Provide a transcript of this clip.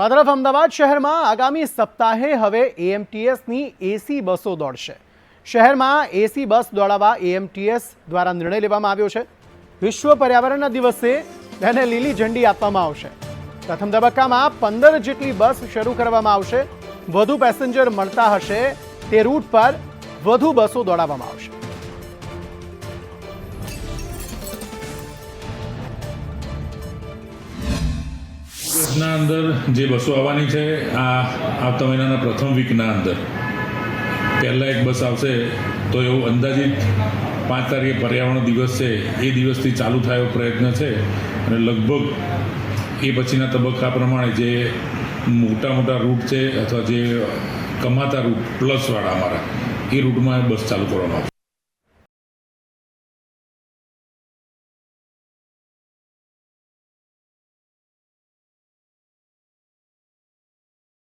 આ તરફ અમદાવાદ શહેરમાં આગામી સપ્તાહે હવે એએમટીએસની એસી બસો દોડશે. શહેરમાં એસી બસ દોડાવવા એએમટીએસ દ્વારા નિર્ણય લેવામાં આવ્યો છે. વિશ્વ પર્યાવરણના દિવસે તેને લીલી ઝંડી આપવામાં આવશે. પ્રથમ તબક્કામાં પંદર જેટલી બસ શરૂ કરવામાં આવશે. વધુ પેસેન્જર મળતા હશે. તે રૂટ પર વધુ બસો દોડાવવામાં આવશે. દેશના અંદર જે બસો આવવાની છે, આ આવતા મહિનાના પ્રથમ વીકના અંદર. પહેલાં એક બસ આવશે, તો એવું અંદાજિત પાંચ તારીખે પર્યાવરણ દિવસ છે, એ દિવસથી ચાલુ થાય એવો પ્રયત્ન છે. અને લગભગ એ પછીના તબક્કા પ્રમાણે જે મોટા મોટા રૂટ છે, અથવા જે કમાતા રૂટ પ્લસવાળા અમારા, એ રૂટમાં બસ ચાલુ કરવામાં આવશે.